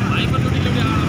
five hundred eleven R